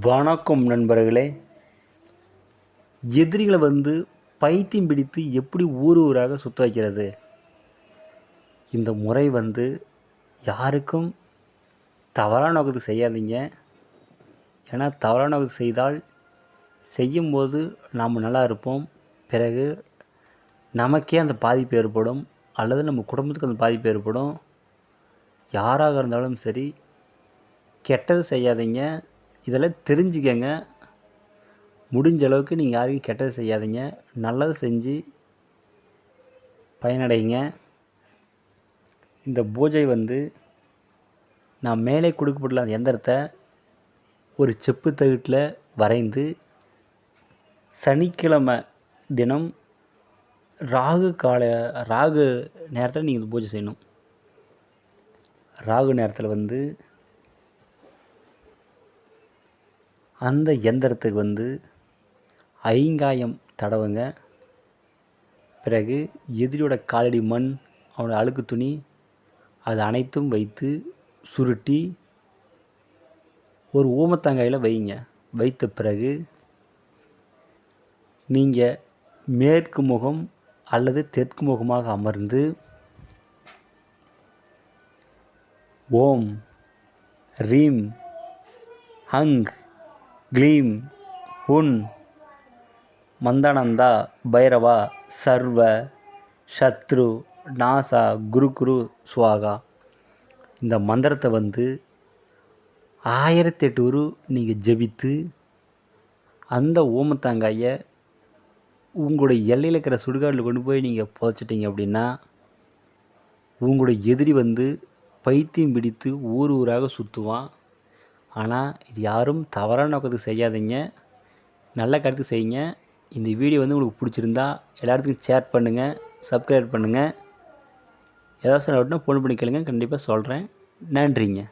வணக்கம் நண்பர்களே. எதிரிகளை வந்து பைத்தியம் பிடித்து எப்படி ஊர் ஊராக சுத்த வைக்கிறது? இந்த முறை வந்து யாருக்கும் தவறான நோக்கத்துக்கு செய்யாதீங்க. ஏன்னா தவறான நோக்கத்துக்கு செய்தால் செய்யும்போது நாம் நல்லா இருப்போம். பிறகு நமக்கே அந்த பாதிப்பு ஏற்படும். அல்லது நம்ம குடும்பத்துக்கு அந்த பாதிப்பு ஏற்படும். யாராக இருந்தாலும் சரி கெட்டது செய்யாதீங்க. இதெல்லாம் தெரிஞ்சுக்கங்க. முடிஞ்ச அளவுக்கு நீங்கள் யாருக்கும் கெட்டது செய்யாதீங்க. நல்லது செஞ்சு பயனடைங்க. இந்த பூஜை வந்து நான் மேலே கொடுக்கப்பட்டுள்ள அந்த எந்திரத்தை ஒரு செப்பு தகட்டில் வரைந்து சனிக்கிழமை தினம் ராகு கால ராகு நேரத்தில் நீங்கள் இந்த பூஜை செய்யணும். ராகு நேரத்தில் வந்து அந்த எந்திரத்துக்கு வந்து ஐங்காயம் தடவுங்க. பிறகு எதிரியோட காலடி மண் அவனோட அழுக்கு துணி அது அனைத்தும் வைத்து சுருட்டி ஒரு ஊமத்தங்காயில் வைங்க. வைத்த பிறகு நீங்கள் மேற்கு முகம் அல்லது தெற்கு முகமாக அமர்ந்து ஓம் ரீம் ஹங் க்ளீம் உன் மந்தானந்தா பைரவா சர்வ சத்ரு நாசா குரு குரு சுவாகா. இந்த மந்திரத்தை வந்து ஆயிரத்தி எட்டு நீங்கள் ஜெபித்து அந்த ஓமத்தாங்காயை உங்களுடைய எல்லையில் இருக்கிற சுடுகாட்டில் கொண்டு போய் நீங்கள் புதைச்சிட்டிங்க அப்படின்னா உங்களுடைய எதிரி வந்து பைத்தியம் பிடித்து ஊர் ஊராக சுற்றுவான் ஆனால் இது யாரும் தவறான நோக்கத்துக்கு செய்யாதீங்க. நல்ல கருத்து செய்யுங்க. இந்த வீடியோ வந்து உங்களுக்கு பிடிச்சிருந்தா எல்லாத்துக்கும் ஷேர் பண்ணுங்கள் சப்ஸ்கிரைப் பண்ணுங்கள் ஏதாச்சும் டவுட்னா ஃபோன் பண்ணி கேளுங்க. கண்டிப்பாக சொல்கிறேன் நன்றிங்க.